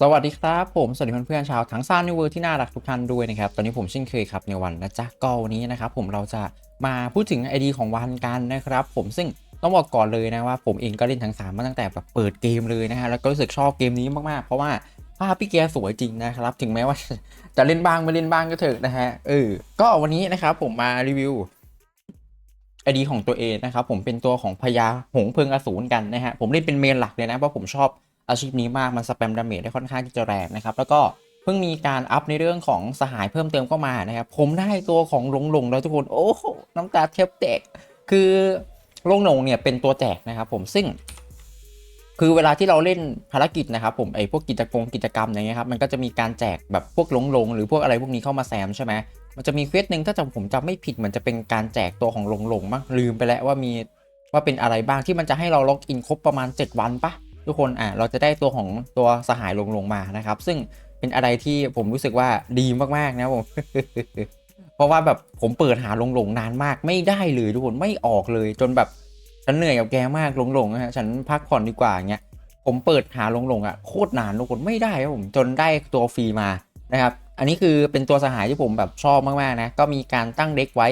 สวัสดีครับผมสวัสดีเพื่อนๆชาวทั้งซ่านนิวเวอร์ที่น่ารักทุกท่านด้วยนะครับ ตอนนี้ผมเช่นเคยครับในวันนะจ๊ะก็วันนี้นะครับผมเราจะมาพูดถึง ID ของวันกันนะครับผมซึ่งต้องบอกก่อนเลยนะว่าผมเองก็เล่นทั้งสามาตั้งแต่แบบเปิดเกมเลยนะฮะแล้วก็รู้สึกชอบเกมนี้มากๆ เพราะว่าภาพพี่แกสวยจริงนะครับ ถึงแม้ว่าจะเล่นบ้างไม่เล่นบ้างก็เถอะนะฮะเออก็วันนี้นะครับผมมารีวิวไอดีของตัวเองนะครับผมเป็นตัวของพญาหงส์เพิงอสูรกันนะฮะผมเล่นเป็นเมนหลักเลยนะเพราะผมชอบ อาชีพนี้มาก มันสแปมดาเมจได้ค่อนข้างที่จะแรงนะครับ แล้วก็เพิ่งมีการอัพในเรื่องของสหายเพิ่มเติมเข้ามานะครับ ผมได้ตัวของหลงหลงแล้วทุกคน โอ้โหน้ำตาเทบแตกคือหลงหลงเนี่ยเป็นตัวแจกนะครับผมซึ่ง คือเวลาที่เราเล่นภารกิจนะครับผมไอ้พวกกิจกรรมกิจกรรมอย่างเงี้ยครับมันก็จะมีการแจกแบบพวกหลงหลงหรือพวกอะไรพวกนี้เข้ามาแซมใช่ไหมมันจะมีเควสหนึ่งถ้าจำผมจำไม่ผิดเหมือนจะเป็นการแจกตัวของหลงหลงมั้งลืมไปแล้วว่ามีว่าเป็นอะไรบ้างที่มันจะให้เราล็อกอินครบประมาณ 7 วันปะ ทุกคนอะเราจะได้ตัวของตัวสหายลงลงมานะครับ ซึ่งเป็นอะไรที่ผมรู้สึกว่าดีมากๆนะผมเพราะว่าแบบผมเปิดหาลงหลงนานมาก ไม่ได้เลยทุกคนไม่ออกเลย จนแบบฉันเหนื่อยกับแกมากลงหลงนะฮะฉันพักผ่อนดีกว่าเงี้ยผมเปิดหาลงหลงอะโคตรนานทุกคนไม่ได้ครับผมจนได้ตัวฟรีมานะครับ อันนี้คือเป็นตัวสหายที่ผมแบบชอบมากๆนะก็มีการตั้งเด็กไว้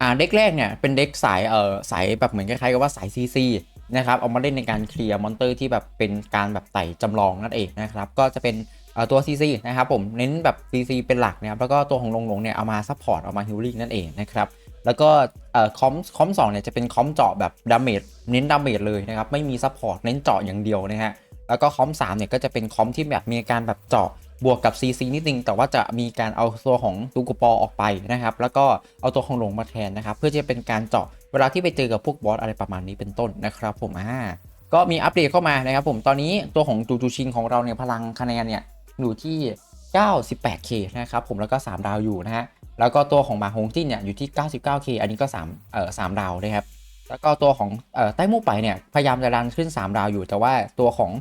อ่าเด็กแรกเนี่ยเป็นเด็กสายเอ่อสายแบบเหมือนคล้ายๆกับว่าสายซีซี นะครับเอามาเล่นในการเคลียร์มอนเตอร์ที่แบบเป็นการแบบไต่จำลองนั่นเองนะครับก็จะเป็นตัว CC นะครับผมเน้นแบบ CC เป็นหลักนะครับแล้วก็ตัวของลงลงเนี่ยเอามาซัพพอร์ตเอามาฮิลลิ่งนั่นเองนะครับแล้วก็คอมคอมสองเนี่ยจะเป็นคอมเจาะแบบดาเมจเน้นดาเมจเลยนะครับไม่มีซัพพอร์ตเน้นเจาะอย่างเดียวนะฮะแล้วก็คอม3เนี่ยก็จะเป็นคอมที่แบบมีการแบบเจาะบวกกับ CC นิดนึง แต่ว่าจะมีการเอาตัวของตูกุปอออกไปนะครับ แล้วก็เอาตัวของหลงมาแทนนะครับ เพื่อจะเป็นการเจาะ เวลาที่ไปเจอกับพวกบอสอะไรประมาณนี้เป็นต้นนะครับผมอ่าก็มีอัปเดตเข้ามานะครับผมตอนนี้ตัวของจูจูชิงของเราเนี่ยพลังคะแนนเนี่ยอยู่ที่ 98k นะครับผมแล้วก็ 3 ดาวอยู่นะฮะแล้วก็ตัวของมาฮงจิ้นเนี่ยอยู่ที่ 99k อันนี้ก็3เอ่อ3ดาวนะครับแล้วก็ตัวของเอ่อใต้หมู่ไปเนี่ยพยายามจะรันขึ้น 3 ดาวอยู่ แต่ว่าตัวของ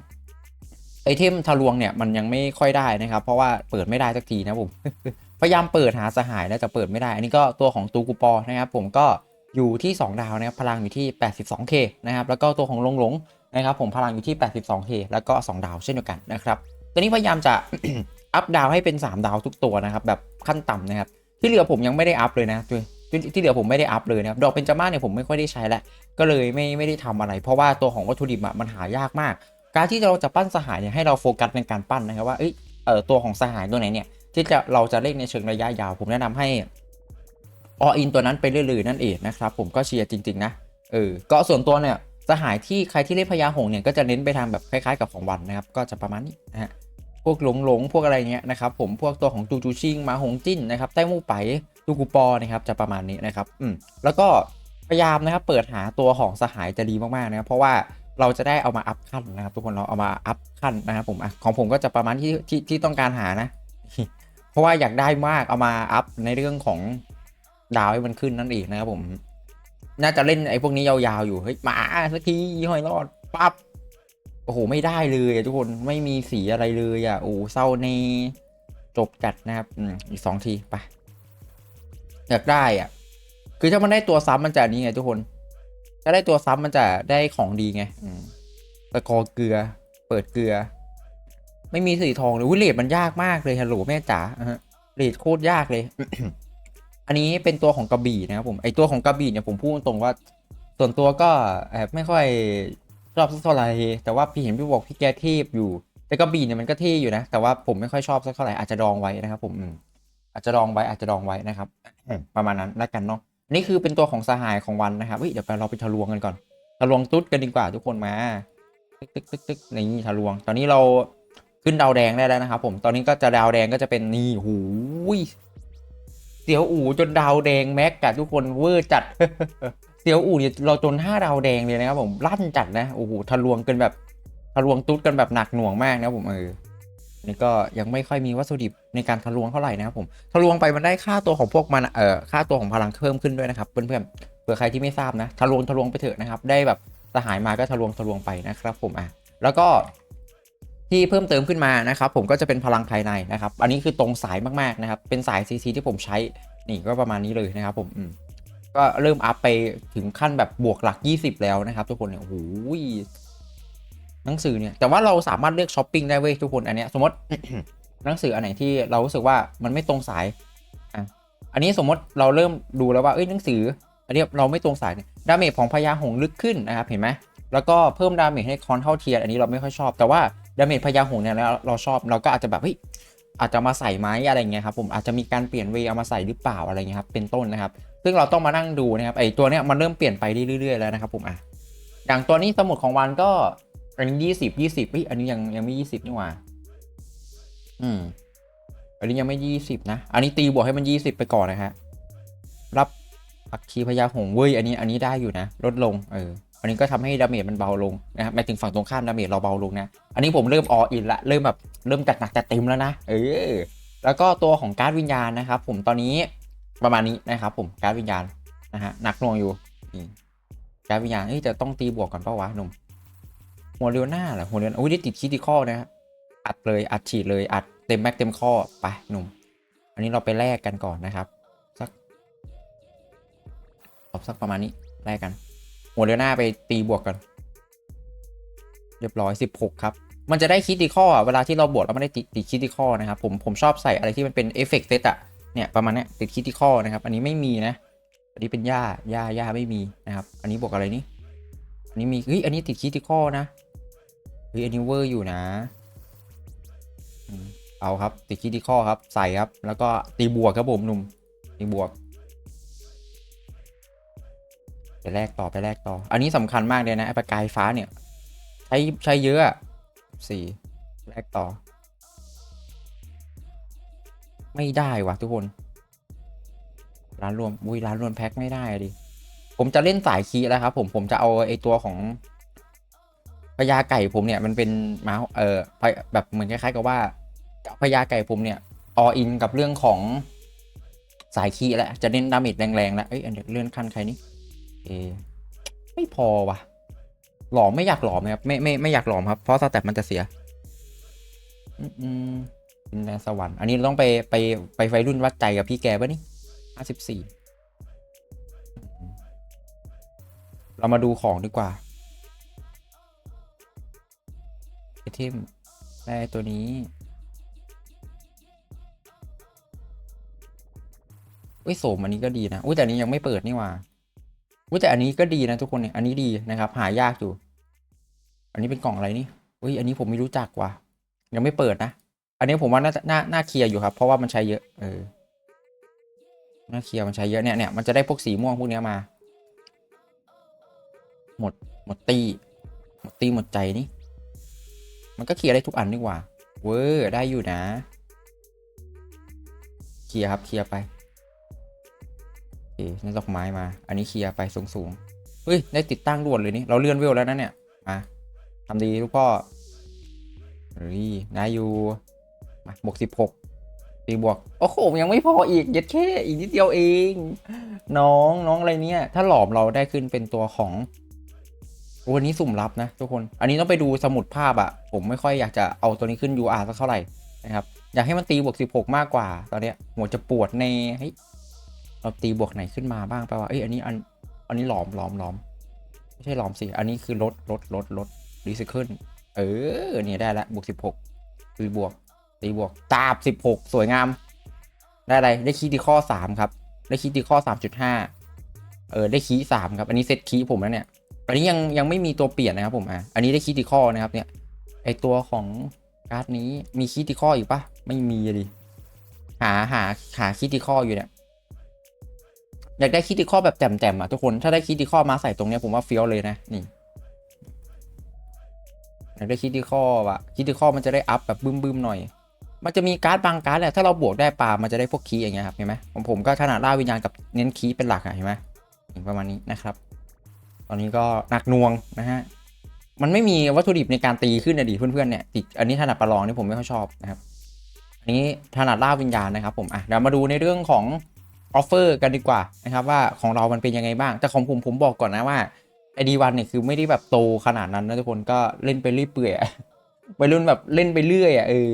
ไอเทมทะลวงเนี่ยมันยังไม่ค่อยได้นะครับ เพราะว่าเปิดไม่ได้สักทีนะผมพยายามเปิดหาสหายแล้วแต่เปิดไม่ได้ อันนี้ก็ตัวของตูกูปอนะครับผมก็ อยู่ที่ 2 ดาวนะครับพลังอยู่ที่ 82k นะครับแล้วก็ตัวของลงหลงนะครับผมพลังอยู่ที่ 82k แล้วก็ 2 ดาวเช่นเดียวกันนะครับตัวนี้พยายามจะอัพดาวให้เป็น 3 ดาวทุกตัวนะครับแบบขั้นต่ำนะครับที่เหลือผมยังไม่ได้อัพเลยนะตัวที่เหลือผมไม่ได้อัพเลยนะครับดอกเป็นจาม่าเนี่ยผมไม่ค่อยได้ใช้แล้วก็เลยไม่ไม่ได้ทำอะไร เพราะว่าตัวของวัตถุดิบอะมันหายากมาก การที่เราจะปั้นสหายเนี่ยให้เราโฟกัสในการปั้นนะครับว่าเออตัวของสหายตัวไหนเนี่ยที่จะเราจะเล่นในเชิงระยะยาว ผมแนะนำให้ ออินตัวนั้นไปเรื่อยๆนั่นเองนะครับผมก็เชียร์จริงๆนะเออก็ส่วนตัวเนี่ยสหายที่ใครที่เล่นพญาหงส์เนี่ยก็จะเน้นไปทางแบบคล้ายๆกับของวันนะครับก็จะประมาณนี้นะฮะพวกหลงหลงๆพวกอะไรเงี้ยนะครับผมพวกตัวของจูจูชิงมาหงจิ้นนะครับใต้มู่ไปตูกูปอนะครับจะประมาณนี้นะครับอืมแล้วก็พยายามนะครับเปิดหาตัวของสหายจะดีมากๆนะครับเพราะว่าเราจะได้เอามาอัพขั้นนะครับทุกคนเราเอามาอัพขั้นนะครับผมอะของผมก็จะประมาณที่ที่ที่ต้องการหานะ เพราะว่าอยากได้มากเอามาอัพในเรื่องของ ดาวให้มันขึ้นนั่นเองนะครับผม น่าจะเล่นไอ้พวกนี้ยาวๆอยู่เฮ้ยมาสักทีห้อยรอดปั๊บโอ้โหไม่ได้เลยทุกคนไม่มีสีอะไรเลยอะโอ้เศร้าในจบจัดนะครับอืมอีกสองทีไปอยากได้อะ คือถ้ามันได้ตัวซ้ำมันจะนี่ไงทุกคนถ้าได้ตัวซ้ำมันจะได้ของดีไงตะกอเกลือ เปิดเกลือ ไม่มีสีทองเลยวิเลดมันยากมากเลยฮัลโหลแม่จ๋าอ่าฮะเลดโคตรยากเลย อันนี้เป็นตัวของกระบี่นะครับผมไอตัวของกระบี่เนี่ยผมพูดตรงว่าส่วนตัวก็แอบไม่ค่อยชอบสักเท่าไหร่แต่ว่าพี่เห็นพี่บอกพี่แกเทพอยู่ แต่กระบี่เนี่ยมันก็เท่อยู่นะ แต่ว่าผมไม่ค่อยชอบสักเท่าไหร่อาจจะดองไว้นะครับผมอาจจะดองไว้อาจจะดองไว้นะครับประมาณนั้นแล้วกันเนาะนี่คือเป็นตัวของสหายของวันนะครับเฮ้ยเดี๋ยวไปเราไปทะลวงกันก่อนทะลวงตุ๊ดกันดีกว่าทุกคนมาตึกตึกตึกตึกนี่ทะลวง ตอนนี้เราขึ้นดาวแดงได้แล้วนะครับผมตอนนี้ก็จะดาวแดงก็จะเป็นนี่หูย เสียวอู่จนดาวแดงแม็กกับทุกคนเวอร์จัด เสียวอู่เนี่ยเราจนห้าดาวแดงเลยนะครับผมลั่นจัดนะโอ้โหทะลวงกันแบบทะลวงตุ๊ดกันแบบหนักหน่วงมากนะผมเออนี่ก็ยังไม่ค่อยมีวัตถุดิบในการทะลวงเท่าไหร่นะครับผมทะลวงไปมันได้ค่าตัวของพวกมันเอ่อค่าตัวของพลังเพิ่มขึ้นด้วยนะครับเพื่อนๆเผื่อใครที่ไม่ทราบนะทะลวงทะลวงไปเถอะนะครับ ได้แบบสหายมาก็ทะลวงทะลวงไปนะครับผมอะแล้วก็ ที่เพิ่มเติมขึ้นมานะครับผมก็จะเป็นพลังภายในนะครับ อันนี้คือตรงสายมากๆนะครับ เป็นสาย CC ที่ผมใช้นี่ก็ประมาณนี้เลยนะครับผมก็เริ่มอัพไปถึงขั้นแบบบวกหลัก 20 แล้วนะครับ ทุกคนเนี่ยโอ้โหหนังสือเนี่ยแต่ว่าเราสามารถเลือกช้อปปิ้งได้เว้ยทุกคนอันเนี้ยสมมติหนังสืออันไหนที่เรารู้สึกว่ามันไม่ตรงสายอะอันนี้สมมติเราเริ่มดูแล้วว่าเอ้ยหนังสืออันนี้เราไม่ตรงสายเนี่ยดาเมจของพญาหงส์ลึกขึ้นนะครับเห็นไหมแล้วก็เพิ่มดาเมจให้คอนเท่าเทียมอันนี้เราไม่ค่อยชอบแต่ว่า ดาเมจพญาหงเนี่ยเราเราชอบเราก็อาจจะแบบเฮ้ยอาจจะมาใส่ไหมอะไรเงี้ยครับผมอาจจะมีการเปลี่ยนเวเอามาใส่หรือเปล่าอะไรเงี้ยครับเป็นต้นนะครับ ซึ่งเราต้องมานั่งดูนะครับไอตัวเนี้ยมันเริ่มเปลี่ยนไปเรื่อยๆแล้วนะครับผมอะอย่างตัวนี้สมุดของวันก็อันนี้ยี่สิบยี่สิบอันนี้ยังยังไม่ยี่สิบนี่หว่าอืมอันนี้ยังไม่ยี่สิบนะ อันนี้ตีบวกให้มันยี่สิบไปก่อนนะฮะ รับอัคคีพยาหงเว้ย อันนี้ อันนี้ได้อยู่นะ ลดลง เออ อันนี้ก็ทำให้ดาเมจมันเบาลงนะครับหมายถึงฝั่งตรงข้ามดาเมจเราเบาลงนะ อันนี้ผมเริ่มออินละ เริ่มแบบเริ่มจัดหนักจัดเต็มแล้วนะ เออ แล้วก็ตัวของการ์ดวิญญาณนะครับ ผมตอนนี้ประมาณนี้นะครับผมการ์ดวิญญาณนะฮะหนักหน่วงอยู่การ์ดวิญญาณเอ้ยจะต้องตีบวกก่อนเปล่าวะหนุ่มหัวเรียวหน้าเหรอหัวเรียวอุ้ยได้ติดคิติคอนะครับอัดเลยอัดฉีดเลยอัดเต็มแม็กเต็มข้อไปหนุ่ม อันนี้เราไปแลกกันก่อนนะครับสักตอบสักประมาณนี้แลกกัน หัวเรียวหน้าไปตีบวกกัน เรียบร้อย 16 ครับ มันจะได้คิดดีข้อเวลาที่เราบวกแล้วไม่ได้ติดติดคิดดีข้อนะครับ ผมผมชอบใส่อะไรที่มันเป็นเอฟเฟกต์เซตอะเนี่ยประมาณนี้ติดคิดดีข้อนะครับ อันนี้ไม่มีนะ อันนี้เป็นหญ้าหญ้าหญ้าไม่มีนะครับ อันนี้บวกอะไรนี่อันนี้มีเฮ้ยอันนี้ติดคิดดีข้อนะเฮ้ยอันนี้เวอร์อยู่นะเอาครับติดคิดดีข้อครับใส่ครับ แล้วก็ตีบวกครับผมหนุ่มตีบวก ไปแลกต่อไปแลกต่อ อันนี้สำคัญมากเลยนะประกายฟ้าเนี่ย ใช้ใช้เยอะสี่แลกต่อ ไม่ได้วะทุกคน ร้านรวมอุ้ยร้านรวมแพ็คไม่ได้ดิ ผมจะเล่นสายคีแล้วครับผมผมจะเอาไอ้ตัวของพญาไก่ผมเนี่ยมันเป็นมาเออแบบเหมือนคล้ายๆกับว่าพญาไก่ผมเนี่ยออินกับเรื่องของสายคีแล้วจะเล่นดาเมจแรงๆแล้วเอ้ยเดี๋ยวเลื่อนขั้นใครนี่ เอไม่พอวะหลอมไม่อยากหลอมครับไม่ไม่ไม่อยากหลอมครับ เพราะสแตปมันจะเสีย อืมดินแดนสวรรค์อันนี้ต้องไปไปไปไฟรุ่นวัดใจกับพี่แกปะนี่ห้าสิบสี่เรามาดูของดีกว่าไอเทมได้ตัวนี้อุ้ยโสมอันนี้ก็ดีนะ อุ้ยแต่นี้ยังไม่เปิดนี่ว่า อุ้ยแต่อันนี้ก็ดีนะทุกคนเนี่ย อันนี้ดีนะครับ หายากอยู่ อันนี้เป็นกล่องอะไรนี่อุ้ย อันนี้ผมไม่รู้จักว่ะ ยังไม่เปิดนะ อันนี้ผมว่าน่าน่าน่าเคลียร์อยู่ครับ เพราะว่ามันใช้เยอะ เออ น่าเคลียร์มันใช้เยอะเนี่ยเนี่ยมันจะได้พวกสีม่วงพวกนี้มา หมด หมดตีหมดตีหมดใจนี่ มันก็เคลียร์ได้ทุกอันนี่หว่า เวอร์ได้อยู่นะ เคลียร์ครับ เคลียร์ไป นั่นดอกไม้มา อันนี้เคลียร์ไปสูงสูงๆเฮ้ย ได้ติดตั้งด่วนเลยนี่ เราเลื่อนเวลแล้วนะเนี่ยมาทำดีลูกพ่อเฮ้ยอยู่มาบวกสิบหกตีบวก โอ้โห ยังไม่พออีก เย็ดแค่อีกนิดเดียวเอง น้องน้องอะไรเนี่ย ถ้าหลอมเราได้ขึ้นเป็นตัวของวันนี้สุ่มลับนะทุกคน อันนี้ต้องไปดูสมุดภาพอะผมไม่ค่อยอยากจะเอาตัวนี้ขึ้น UR สักเท่าไหร่นะครับ อยากให้มันตีบวก 16 มากกว่า ตอนเนี้ยหัวจะปวดในเฮ้ย เราตีบวกไหนขึ้นมาบ้างแปลว่าเอ้ยอันนี้อันอันนี้หลอมหลอมหลอมไม่ใช่หลอมสิ อันนี้คือลดลดลดลดรีไซเคิลเออเนี่ยได้ละบวกสิบหกตีบวกตีบวกตาบสิบหกสวยงาม ได้อะไรได้คีย์ที่ข้อสามครับ ได้คีย์ที่ข้อสามจุดห้าเออได้คีย์สามครับ อันนี้เซตคีย์ผมแล้วเนี่ยอันนี้ยังยังไม่มีตัวเปลี่ยนนะครับผมอะอันนี้ได้คีย์ที่ข้อนะครับเนี่ยไอตัวของการ์ดนี้มีคีย์ที่ข้ออีกปะไม่มีอะดิหาหาหาคีย์ที่ข้ออยู่เนี่ย อยากได้คีย์ที่ข้อแบบแจ่มๆอะทุกคนถ้าได้คีย์ที่ข้อมาใส่ตรงเนี้ยผมว่าเฟี้ยวเลยนะนี่อยากได้คิดที่ข้อวะคิดที่ข้อมันจะได้อัพแบบบึ้มๆหน่อย มันจะมีการ์ดบางการ์ดแหละถ้าเราบวกได้ปลามันจะได้พวกคีย์อย่างเงี้ยครับเห็นไหมผมผมก็ถนัดล่าวิญญาณกับเน้นคีย์เป็นหลักอะเห็นไหมประมาณนี้นะครับ ตอนนี้ก็หนักน่วงนะฮะมันไม่มีวัตถุดิบในการตีขึ้นอดีเพื่อนๆเนี่ยติดอันนี้ถนัดประลองนี่ผมไม่ค่อยชอบนะครับอันนี้ถนัดล่าวิญญาณนะครับผมอะเดี๋ยวมาดูในเรื่องของ ออฟเฟอร์กันดีกว่านะครับว่าของเรามันเป็นยังไงบ้าง แต่ของผมผมบอกก่อนนะว่าไอดีวันเนี่ยคือไม่ได้แบบโตขนาดนั้นนะทุกคนก็เล่นไปเรื่อยเปื่อยวัยรุ่นแบบเล่นไปเรื่อยอะเออ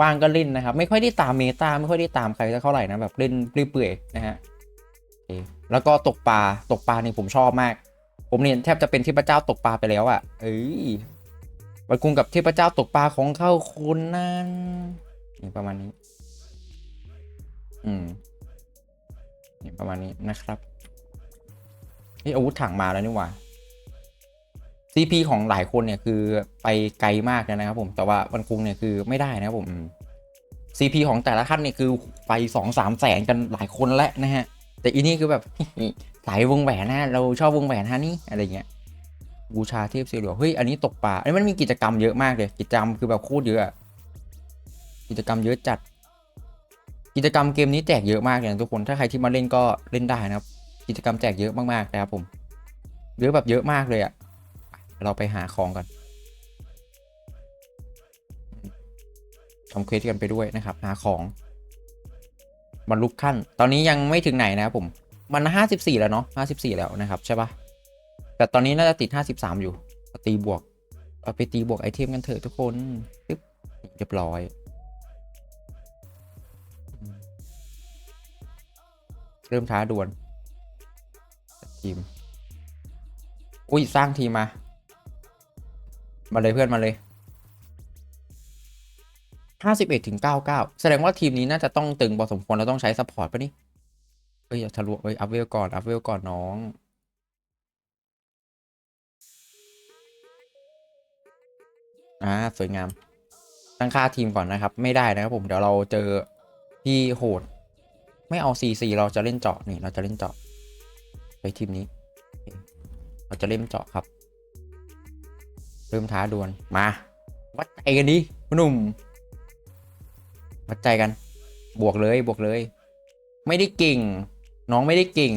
ว่างก็เล่นนะครับ ไม่ค่อยได้ตามเมตาไม่ค่อยได้ตามใครเท่าไหร่นะแบบเล่นเรื่อยเปื่อยนะฮะแล้วก็ตกปลาตกปลาเนี่ยผมชอบมาก ผมเนี่ยแทบจะเป็นเทพเจ้าตกปลาไปแล้วอะเอ้ยวันกุงกับเทพเจ้าตกปลาของเข้าคนนั้นประมาณนี้ อืม นี่ประมาณนี้นะครับนี่อาวุธถังมาแล้วนี่หว่า CP ของหลายคนเนี่ยคือไปไกลมากนะครับผม แต่ว่าวันคุงเนี่ยคือไม่ได้นะครับผม CP ของแต่ละขั้นเนี่ยคือไปสองสามแสนกันหลายคนแล้วนะฮะ แต่อีนี่คือแบบสายวงแหวนนะเราชอบวงแหวนฮะนี่อะไรเงี้ยบูชาเทพสีเหลืองเฮ้ยอันนี้ตกปลาอันนี้มันมีกิจกรรมเยอะมากเลย กิจกรรมคือแบบโคตรเยอะ กิจกรรมเยอะจัด กิจกรรมเกมนี้แจกเยอะมากเลยนะทุกคน ถ้าใครที่มาเล่นก็เล่นได้นะครับ กิจกรรมแจกเยอะมากๆนะครับผมเยอะแบบเยอะมากเลยอะเราไปหาของกันทำเควสกันไปด้วยนะครับ หาของบรรลุขั้น ตอนนี้ยังไม่ถึงไหนนะครับผม มันห้าสิบสี่แล้วเนาะห้าสิบสี่แล้วนะครับใช่ปะแต่ตอนนี้น่าจะติดห้าสิบสามอยู่ตีบวก เอาไปตีบวกไอเทมกันเถอะทุกคนปึ๊บเรียบร้อย เริ่มท้าดวลทีม อุ้ยสร้างทีมมา มาเลยเพื่อนมาเลยห้าสิบเอ็ดถึงเก้าเก้าแสดงว่าทีมนี้น่าจะต้องตึงพอสมควรเราต้องใช้ซัพพอร์ตป่ะนี่เอ้ยอทะลุเอ้ยอัพเวลก่อนอัพเวลก่อนน้องอ่าสวยงาม ตั้งค่าทีมก่อนนะครับ ไม่ได้นะครับผมเดี๋ยวเราเจอที่โหด ไม่เอา CC เราจะเล่นเจาะนี่เราจะเล่นเจาะ ไปทีมนี้ เราจะเล่นเจาะครับ เริ่มท้าดวลมา วัดใจกันดิพ่หนุ่มวัดใจกัน บวกเลยบวกเลย ไม่ได้เก่ง น้องไม่ได้เก่ง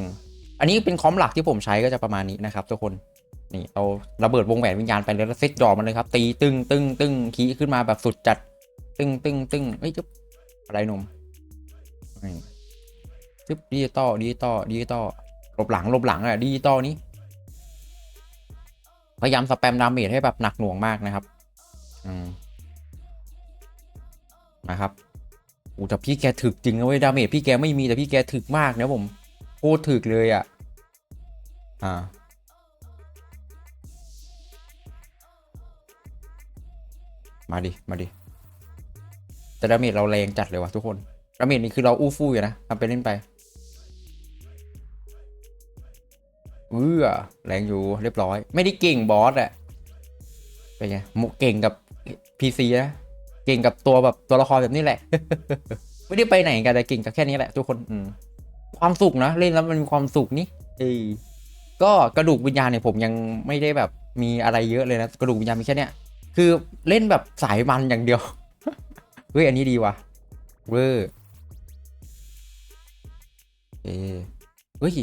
อันนี้เป็นคอมหลักที่ผมใช้ก็จะประมาณนี้นะครับทุกคนนี่เอาระเบิดวงแหวนวิญญาณไปเลยแล้วเซตจอมันเลยครับ ตีตึงตึงตึงคีขึ้นมาแบบสุดจัด ตึงตึงตึงเอ้ยจุ๊บอะไรหนุ่ม นี่จุ๊บดิจิตอลดิจิตอลดิจิตอลหลบหลังหลบหลังอะดิจิตอลนี้ พยายามสแปมดาเมจให้แบบหนักหน่วงมากนะครับ อืมนะครับอูแต่พี่แกถึกจริงนะเว้ยดาเมจพี่แกไม่มีแต่พี่แกถึกมากนะผมโคตรถึกเลยอะ่ะ อ่ามาดิ มาดิ แต่ดาเมจเราแรงจัดเลยว่ะทุกคน ดาเมจนี่คือเราอู้ฟู่อยู่นะทำไปเล่นไป เออแรงอยู่เรียบร้อย ไม่ได้เก่งบอสอะเป็นไงหมเก่งกับพีซีนะเก่งกับตัวแบบตัวละครแบบนี้แหละ ไม่ได้ไปไหนกันแต่เก่งกับแค่นี้แหละ ทุกคนอืมความสุขนะ เล่นแล้วมันมีความสุขนี่เออก็กระดูกวิญญาณเนี่ยผมยังไม่ได้แบบมีอะไรเยอะเลยนะกระดูกวิญญาณมีแค่เนี้ยคือเล่นแบบสายมันอย่างเดียวเฮ้ยอันนี้ดีว่ะเวอร์เออเฮ้ย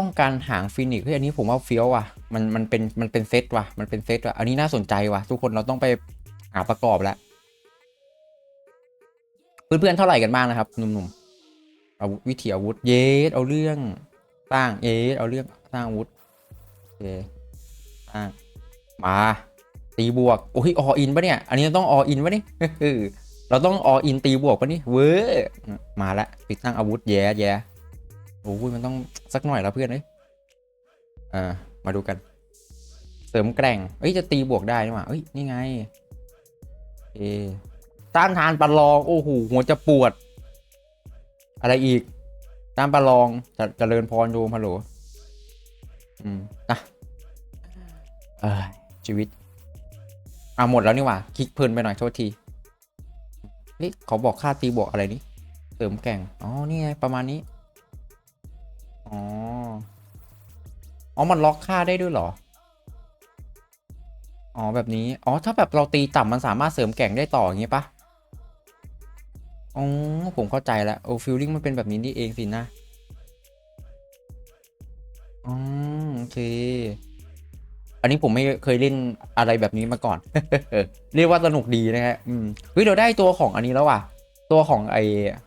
ป้องกันหางฟินิกซ์เฮ้ยอันนี้ผมว่าเฟี้ยวว่ะมันมันเป็นมันเป็นเซตว่ะมันเป็นเซตว่ะอันนี้น่าสนใจว่ะ ทุกคนเราต้องไปหาประกอบแล้วเพื่อนๆเท่าไหร่กันบ้างนะครับหนุ่มๆอาวุธวิถีอาวุธเยสเอาเรื่องสร้างเยสเอาเรื่องสร้างอาวุธโอเคสร้างมาตีบวกโอ้ยออินปะเนี่ย อันนี้ต้องออินปะนี่เราต้องออินตีบวกปะนี่เว้ยมาละติดตั้งอาวุธแย่แย่ โอ้ยมันต้องสักหน่อยแล้วเพื่อนเอ้ยอ่ามาดูกัน เสริมแกร่งเอ้ยจะตีบวกได้นี่หว่าเอ้ยนี่ไงเอต้านทานประลองโอ้โหหัวจะปวด อะไรอีกต้านประลองจะจะเริญพรโยมฮัลโหลอืมนะเอ้ยชีวิตอะหมดแล้วนี่หว่า คลิกเพลินไปหน่อยโทษทีเฮ้ยเขาบอกค่าตีบวกอะไรนี่เสริมแกร่งอ๋อนี่ไงประมาณนี้ อ๋อ มันล็อกค่าได้ด้วยเหรอ อ๋อ แบบนี้ อ๋อ ถ้าแบบเราตีต่ำมันสามารถเสริมแก่งได้ต่ออย่างงี้ปะอ๋อ ผมเข้าใจแล้ว โอ้ฟิลลิ่งมันเป็นแบบนี้นี่เองสินะ อ๋อ โอเค อันนี้ผมไม่เคยเล่นอะไรแบบนี้มาก่อน เรียกว่าสนุกดีนะฮะ อืมเฮ้ยเราได้ตัวของอันนี้แล้วว่ะ ตัวของไอ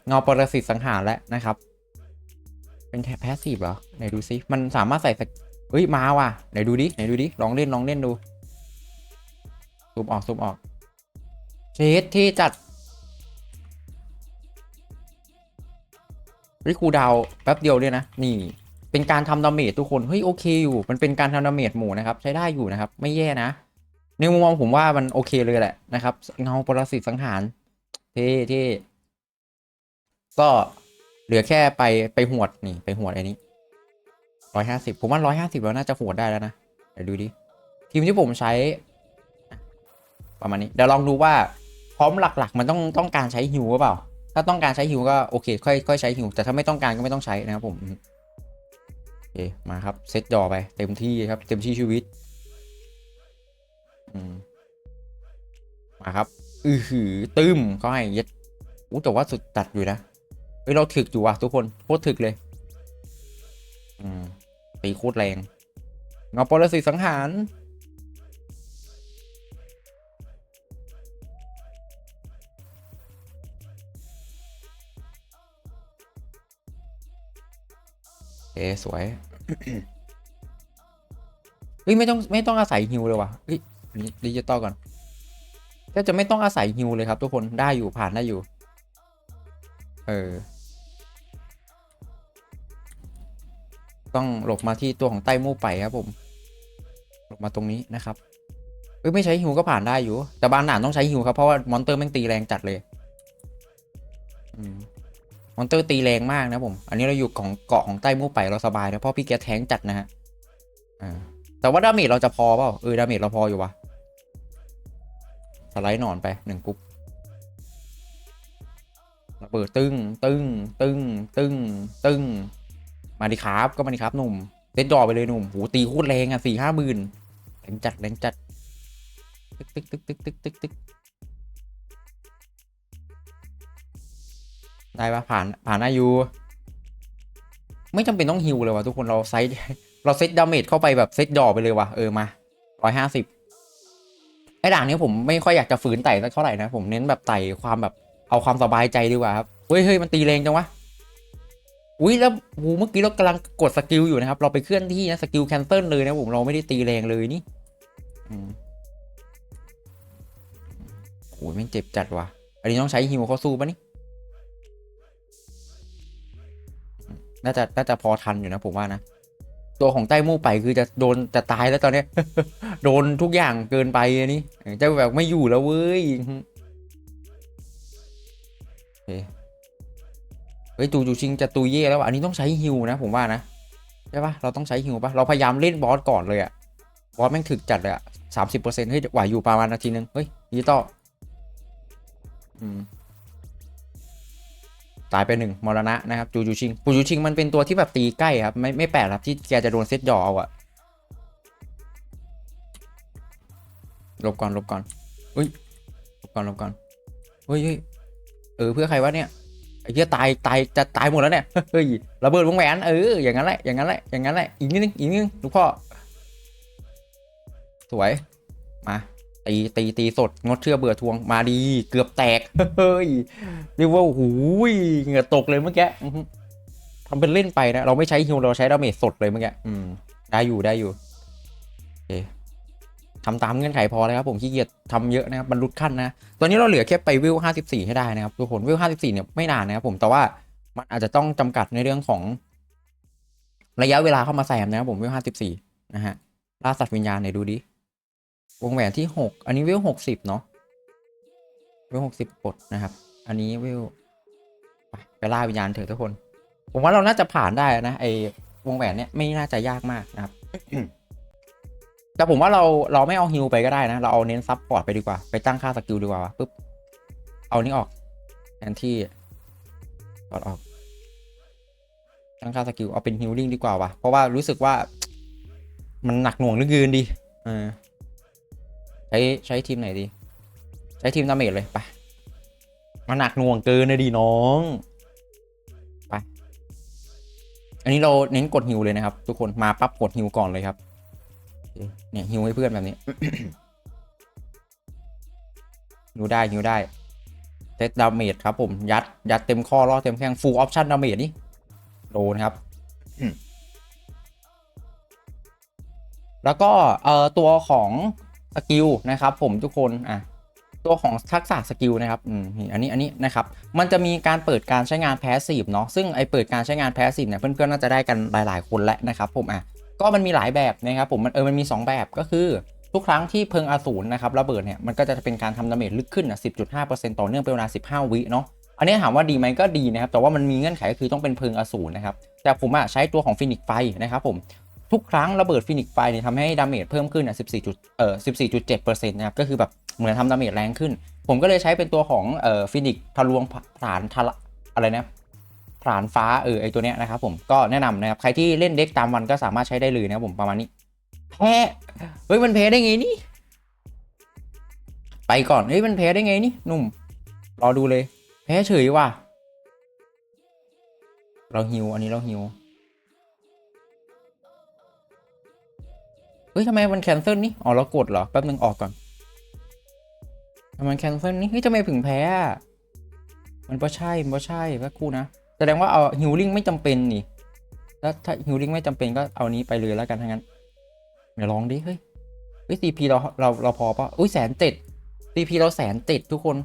เงาปรสิตสังหารแล้วนะครับ เป็นแพสซีฟเหรอ ไหนดูซิ มันสามารถใส่ เฮ้ย มาว่ะ ไหนดูดิ ไหนดูดิ ลองเล่น ลองเล่นดูซูมออกซูมออกเชดที่จัดริคูดาวแป๊บเดียวเลยนะ นี่ เป็นการทำดาเมจทุกคน เฮ้ย โอเคอยู่ มันเป็นการทำดาเมจหมู่นะครับ ใช้ได้อยู่นะครับ ไม่แย่นะ ในมุมมองผมว่ามันโอเคเลยแหละนะครับ เงาปรสิตสังหาร เท่เท่ก็เหลือแค่ไปไปหวดนี่ ไปหวดไอ้นี้ ร้อยห้าสิบผมว่าร้อยห้าสิบแล้วน่าจะโหวดได้แล้วนะ เดี๋ยวดูดิ ทีมที่ผมใช้ ประมาณนี้ เดี๋ยวลองดูว่าพร้อมหลักๆ มันต้องต้องการใช้ฮิวหรือเปล่า ถ้าต้องการใช้ฮิวก็โอเค ค่อยค่อยใช้ฮิว แต่ถ้าไม่ต้องการก็ไม่ต้องใช้นะครับผมโอเคมาครับเซตดอไป เต็มที่ครับ เต็มที่ชีวิตมมาครับ อือหือตึมก็ให้ย็ดอู้แต่ว่าสุดจัดอยู่นะเฮ้ยเราถึกอยู่ว่ะทุกคนโคตรถึกเลย อืม ตีโคตรแรงเงาปรสิตสังหารเอสวยเฮ้ยไม่ต้องไม่ต้องอาศัยฮิวเลยว่ะเฮ้ยดิจิตอลก่อนก็จะไม่ต้องอาศัยฮิวเลยครับทุกคนได้อยู่ผ่านได้อยู่ เออ ต้องหลบมาที่ตัวของใต้มู่ไปครับผมหลบมาตรงนี้นะครับเอ้ยไม่ใช้ฮิวก็ผ่านได้อยู่ แต่บางด่านต้องใช้ฮิวครับเพราะว่ามอนเตอร์แม่งตีแรงจัดเลยอมอนเตอร์ตีแรงมากนะผม อันนี้เราอยู่ของเกาะของใต้มู่ไปเราสบายนะเพราะพี่แกแทงจัดนะฮะแต่ว่าดาเมจเราจะพอเปล่าเออดาเมจเราพออยู่วะสไลด์หนอนไปหนึ่งกุ๊บระเบิดตึ้งตึ้งตึ้งตึ้งตึ้ง มาดิครับก็มาดิครับหนุ่มเล่นดอไปเลยหนุ่มโหตีโคตรแรงอะสี่ห้าหมื่นแรงจัดแรงจัดตึกตึกตึกตึกตึกตึกตึกได้ปะผ่านผ่านอายุไม่จำเป็นต้องฮิวเลยวะทุกคนเราไซส์เราเซตดาเมจเข้าไปแบบเซตดอไปเลยวะเออมาร้อยห้าสิบไอ้ด่านนี้ผมไม่ค่อยอยากจะฝืนไต่สักเท่าไหร่นะผมเน้นแบบไต่ความแบบเอาความสบายใจดีกว่าครับเฮ้ยเฮ้ยมันตีแรงจังวะ อุ้ยแล้วหูเมื่อกี้เรากำลังกดสกิลอยู่นะครับ เราไปเคลื่อนที่นะสกิลแคนเซิลเลยนะผมเราไม่ได้ตีแรงเลยนี่โอ้ยแม่งเจ็บจัดว่ะ อันนี้ต้องใช้ฮิวเขาสู้ปะนี่ น่าจะน่าจะพอทันอยู่นะผมว่านะ ตัวของใต้มู่ไปคือจะโดนจะตายแล้วตอนนี้โดนทุกอย่างเกินไปนนี้จะแบบไม่อยู่แล้วเว้ยโอเค ฮ้ยตูจูชิงจะตุยเย่แล้วว่ะอันนี้ต้องใช้ฮิวนะผมว่านะใช่ปะเราต้องใช้ฮิวปะเราพยายามเล่นบอสก่อนเลยอะบอสแม่งถึกจัดเลยอะสามสิบเปอร์เซ็นต์เฮ้ยไหวอยู่ประมาณนาทีนึงเฮ้ยดิจิตออืมตายไปหนึ่งมรณะนะครับจูจูชิงจูจูชิงมันเป็นตัวที่แบบตีใกล้ครับไม่ไม่แปลกครับที่แกจะโดนเซตหยอเอาอะลบก่อนลบก่อนอุ้ยลบก่อนลบก่อนเฮ้ยเฮ้ยเออเพื่อใครวะเนี่ย ไอ้เหี้ยตายตายจะตายหมดแล้วเนี่ยเฮ้ยระเบิดวงแหวนเอออย่างนั้นแหละอย่างนั้นแหละอย่างนั้นแหละอีกนิดนึงอีกนิดนึงลูกพ่อสวยมาตีตีตีสดงดเชื่อเบื่อทวงมาดีเกือบแตกเฮ้ยเรียกว่าหูยเหงื่อตกเลยเมื่อกี้ทำเป็นเล่นไปนะ เราไม่ใช้ฮิวเราใช้ดาเมจสดเลยเมื่อกี้อืมได้อยู่ได้อยู่โอเค ทำตามเงื่อนไขพอเลยครับผมขี้เกียจทำเยอะนะครับบรรลุขั้นนะ ตอนนี้เราเหลือแค่ไปวิว 54 ให้ได้นะครับทุกคนวิว 54 เนี่ยไม่นานนะครับผมแต่ว่ามันอาจจะต้องจำกัดในเรื่องของ ระยะเวลาเข้ามาแซมนะครับผมวิว 54 นะฮะล่าสัตว์วิญญาณไหนดูดิวงแหวนที่ 6 อันนี้วิว 60 เนาะวิว 60กดนะครับ อันนี้วิวไปไปล่าวิญญาณเถอะทุกคน ผมว่าเราน่าจะผ่านได้นะไอวงแหวนเนี่ยไม่น่าจะยากมากนะครับ แต่ผมว่าเราเราไม่เอาฮิลไปก็ได้นะ เราเอาเน้นซับพอร์ตไปดีกว่า ไปตั้งค่าสกิลดีกว่าปุ๊บ เอานี้ออกแทนที่ถอดออก ตั้งค่าสกิลเอาเป็นฮิลลิ่งดีกว่าวะเพราะว่ารู้สึกว่ามันหนักหน่วงเหลือเกินดีเออใช้ใช้ทีมไหนดี ใช้ทีมดาเมจเลยไปมันหนักหน่วงเกินนะดีน้องไปอันนี้เราเน้นกดฮิวเลยนะครับ ทุกคนมาปั๊บกดฮิวก่อนเลยครับ เนี่ยฮิวให้เพื่อนแบบนี้ฮิวได้ฮิวได้เซตดาเมจครับผม ยัด ยัดเต็มข้อล่อเต็มแข้งฟูลออปชั่นดาเมจนี่โดนครับแล้วก็เอ่อตัวของสกิลนะครับผมทุกคนอะตัวของทักษะสกิลนะครับอืมอันนี้อันนี้นะครับมันจะมีการเปิดการใช้งานแพสซีฟเนาะซึ่งไอเปิดการใช้งานแพสซีฟเนี่ยเพื่อนๆน่าจะได้กันหลายๆคนแล้วนะครับผมอะ ก็มันมีหลายแบบนะครับผมมันเออมันมี 2 แบบก็คือทุกครั้งที่เพลิงอสูรนะครับระเบิดเนี่ยมันก็จะเป็นการทำดาเมจลึกขึ้นอะ10.5%ต่อเนื่องเป็นเวลา 15 วิเนาะอันนี้ถามว่าดีไหมก็ดีนะครับ แต่ว่ามันมีเงื่อนไขก็คือต้องเป็นเพลิงอสูรนะครับแต่ผมอะใช้ตัวของฟินิกไฟนะครับผมทุกครั้งระเบิดฟินิกไฟเนี่ยทำให้ดาเมจเพิ่มขึ้นอะ14จุดเอ่อ14.7%นะครับก็คือแบบเหมือนทำดาเมจแรงขึ้น ผมก็เลยใช้เป็นตัวของเอ่อฟินิกทะลวงผานทะอะไรนะ ผานฟ้าเออไอตัวเนี้ยนะครับผมก็แนะนำนะครับใครที่เล่นเด็กตามวันก็สามารถใช้ได้เลยนะครับผมประมาณนี้แพ้เฮ้ยมันแพ้ได้ไงนี่ไปก่อนเฮ้ยมันแพ้ได้ไงนี่หนุ่มรอดูเลย แพ้เฉยว่ะเราฮิวอันนี้เราฮิวเฮ้ยทำไมมันแคนเซิลนี่อ๋อเรากดเหรอแป๊บนึงออกก่อนทำไมแคนเซิลนี่เฮ้ยทำไมถึงแพ้มันก็ใช่มันก็ใช่ก็คู่นะ ดงว่าเอาฮิลลิ่งไม่จำเป็นนี่ แล้วถ้าฮิลลิ่งไม่จำเป็นก็เอานี้ไปเลยแล้วกันทั้างนั้นเดี๋ยวลองดิ เฮ้ยเฮ้ยซีพีเราเราเราพอปะอุ้ยแสนเจ็ดซีพีเราแสนเจ็ดทุกคน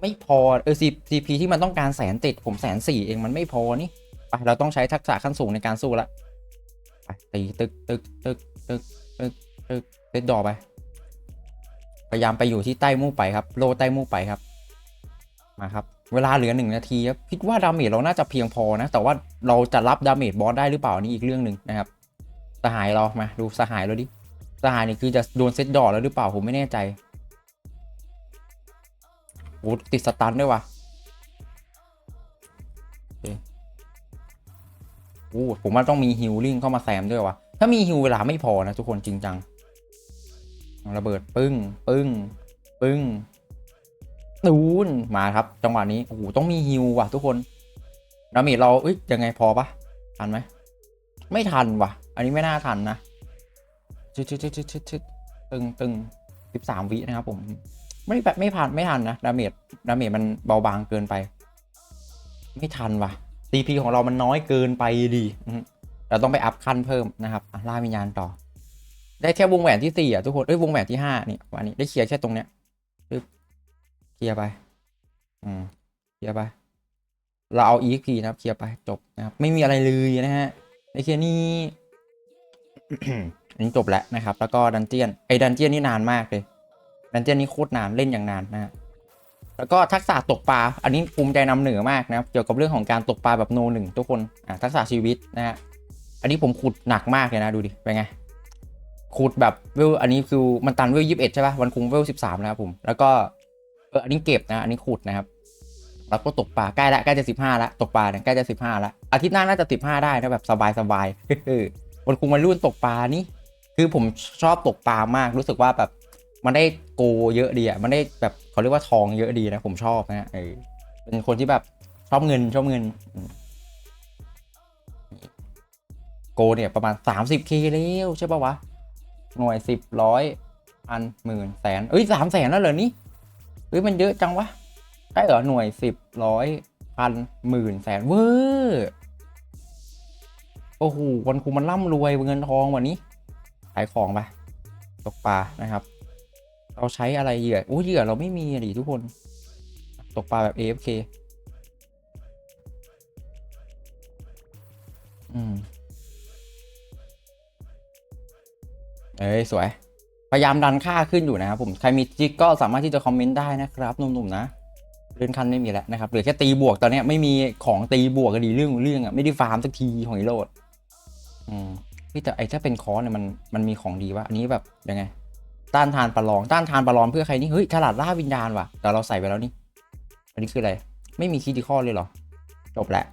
ไม่พอเออซีซีพีที่มันต้องการแสนเจ็ดผมแสนสี่เองมันไม่พอนี่ไปเราต้องใช้ทักษะขั้นสูงในการสู้ละไปตีตึกตึกตึกตึกตึกตึกเล็ดดอไป พยายามไปอยู่ที่ใต้มู่ไปครับ โลใต้มู่ไปครับ มาครับ เวลาเหลือหนึ่งนาทีครับคิดว่าดาเมจเราน่าจะเพียงพอนะ แต่ว่าเราจะรับดาเมจบอสได้หรือเปล่านี่อีกเรื่องหนึ่งนะครับสหายเรามาดูสหายเราดิสหายนี่คือจะโดนเซตดอกแล้วหรือเปล่าผมไม่แน่ใจโอ้ติดสตันด้วยว่ะโอ้ผมว่าต้องมีฮิลลิ่งเข้ามาแซมด้วยว่ะถ้ามีฮิลเวลาไม่พอนะทุกคนจริงจังระเบิดปึ้ง ปึ้ง ปึ้ง ตูนมาครับ จังหวะนี้โอ้โหต้องมีฮิลว่ะทุกคนดาเมจเราเอ้ยยังไงพอปะทันไหมไม่ทันว่ะ อันนี้ไม่น่าทันนะชึดชึดชึดชึดชึดชึดตึงตึงสิบสามวินะครับผม ไม่แบบไม่ผ่านไม่ทันนะดาเมจดาเมจมันเบาบางเกินไป ไม่ทันว่ะ CP ของเรามันน้อยเกินไปดีเราต้องไปอัพขั้นเพิ่มนะครับล่าวิญญาณต่อ ได้แค่วงแหวนที่สี่อะทุกคนเอ้ยวงแหวนที่ห้านี่วันนี้ได้เคลียร์แค่ตรงเนี้ยปึ๊บ เคลียร์ไป อืมเคลียร์ไป เราเอา EXP นะครับเคลียร์ไปจบนะครับ ไม่มีอะไรเลยนะฮะได้แค่นี้อันนี้จบแล้วนะครับ แล้วก็ดันเจียนไอ้ดันเจียนนี่นานมากเลยดันเจียนนี่โคตรนานเล่นอย่างนานนะฮะแล้วก็ทักษะตกปลา อันนี้ภูมิใจนำเหนือมากนะครับ เกี่ยวกับเรื่องของการตกปลาแบบโนหนึ่งทุกคนอะทักษะชีวิตนะฮะอันนี้ผมขุดหนักมากเลยนะดูดิเป็นไงขุดแบบเวลอันนี้คือมันตันเวลยี่สิบเอ็ดใช่ป่ะวันคุงเวลสิบสามนะครับผมแล้วก็ เอออันนี้เก็บนะ อันนี้ขุดนะครับแล้วก็ตกปลาใกล้ละใกล้จะสิบห้าละตกปลาเนี่ยใกล้จะสิบห้าละอาทิตย์หน้าน่าจะสิบห้าได้นะแบบสบายสบายๆวันคุงมันรุ่นตกปลานี่คือผมชอบตกปลามากรู้สึกว่าแบบมันได้โกเยอะดีอะมันได้แบบเขาเรียกว่าทองเยอะดีนะผมชอบนะเออเป็นคนที่แบบชอบเงินชอบเงินโกเนี่ยประมาณ 30เคแล้วใช่ปะวะ หน่วยสิบร้อยพันหมื่นแสนเอ้ยสามแสนแล้วเหรอนี่ เฮ้ยมันเยอะจังวะใช่เหรอหน่วยสิบร้อยพันหมื่นแสนเวอร์โอ้โหวันคูมันร่ำรวยเงินทองวันนี้ ขายของไปตกปลานะครับ เราใช้อะไรเหยื่อโอ้เหยื่อเราไม่มีอะดิทุกคน ตกปลาแบบ AFK อืม เอ้ย สวย พยายามดันค่าขึ้นอยู่นะครับผมใครมีจิกก็สามารถที่จะคอมเมนต์ได้นะครับหนุ่มๆนะเลื่อนขั้นไม่มีแล้วนะครับเหลือแค่ตีบวกตอนนี้ไม่มีของตีบวกก็ดีเรื่องเรื่องอะไม่ได้ฟาร์มสักทีของไอโรดอืมพี่แต่ไอ้ถ้าเป็นคอร์สเนี่ยมันมันมีของดีวะอันนี้แบบยังไง ต้านทานประลอง ต้านทานประลองเพื่อใครนี่เฮ้ยฉลาดล่าวิญญาณว่ะแต่เราใส่ไปแล้วนี่อันนี้คืออะไร ไม่มีคีดิคอเลยเหรอจบแล้ว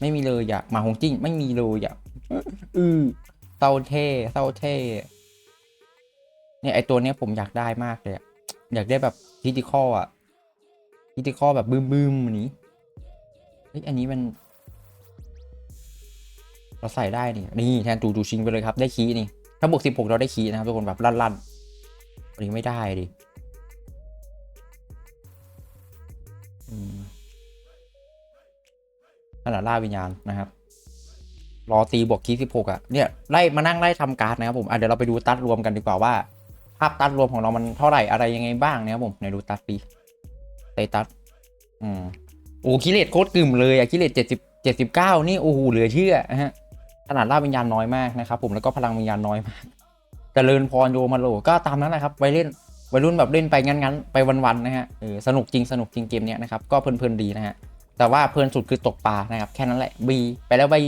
ไม่มีเลยอย่ามาหงจิ้งไม่มีเลยอย่าอือเศร้าเท่เศร้าเท่ เนี่ยไอตัวเนี้ยผมอยากได้มากเลยอะอยากได้แบบคีดิคออะคีดิคอแบบบึ้มบึมๆอันนี้เฮ้ยอันนี้มัน เราใส่ได้นี่นี่แทนจูจูชิงไปเลยครับ ได้คีนี่ ถ้าบวกสิบหกเราได้คีนะครับทุกคนแบบลั่นๆอันนี้ไม่ได้ดิขนาดล่าวิญญาณนะครับ รอตีบวกคีสิบหกอะเนี่ยไล่มานั่งไล่ทำการ์ดนะครับผมอะเดี๋ยวเราไปดูตัดรวมกันดีกว่าว่า ภาพตัดรวมของเรามันเท่าไหร่อะไรยังไงบ้างนะครับผมในดูตัดดีเตตัสอืมโอ้คิเลตโคตรกึ่มเลยอะคิเลตเจ็ดสิบเจ็ดสิบเก้านี่โอ้โหเหลือเชื่อฮะขนาดล่าวิญญาณน้อยมากนะครับผมแล้วก็พลังวิญญาณน้อยมากเจริญพรโยมาโลก็ตามนั้นแหละครับไว้เล่นวัยรุ่นแบบเล่นไปงั้นๆ ไปวันๆนะฮะเออสนุกจริงสนุกจริงเกมเนี้ยนะครับก็เพลินๆดีนะฮะแต่ว่าเพลินสุดคือตกปลานะครับแค่นั้นแหละบีไปแล้วบาย